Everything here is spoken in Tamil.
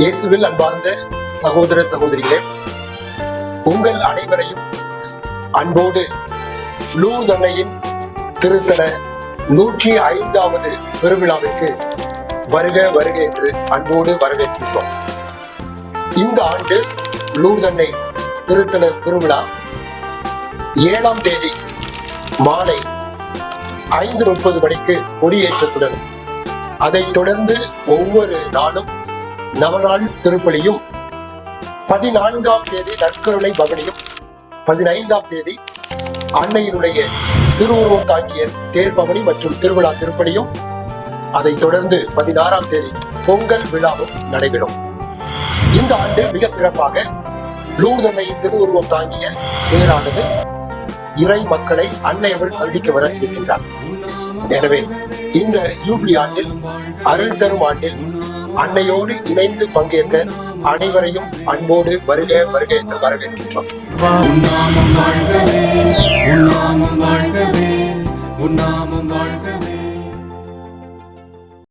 இயேசுவில் அன்பார்ந்த சகோதர சகோதரிகளே உங்கள் அனைவரையும் அன்போடு லூர்தன்னையின் திருத்தல நூற்றி ஐந்தாவது பெருவிழாவிற்கு வருக வருக என்று அன்போடு வரவேற்கின்றோம். இந்த ஆண்டு லூர்தன்னை திருத்தல திருவிழா ஏழாம் தேதி மாலை ஐந்து முப்பது மணிக்கு கொடியேற்றத்துடன் அதைத் தொடர்ந்து ஒவ்வொரு நாளும் நவநாள் திருப்பலியும் பதினான்காம் தேதி நற்கருணை பவனியும் பதினைந்தாம் தேதி அன்னையினுடைய திருவுருவம் தாங்கிய தேர்பவனி மற்றும் திருவிழா திருப்பலியும் அதைத் தொடர்ந்து பதினாறாம் தேதி பொங்கல் விழாவும் நடைபெறும். இந்த ஆண்டு மிக சிறப்பாக லூர்தன்னையின் திருவுருவம் தாங்கிய தேரானது இறை மக்களை அன்னையவள் சந்திக்க வர இருக்கின்றார். எனவே இந்த யூப்ளி ஆண்டில் அருள் தரும் ஆண்டில் அன்னையோடு இணைந்து பங்கேற்க அனைவரையும் அன்போடு வருக வருக என்று வரவேற்கின்றோம்.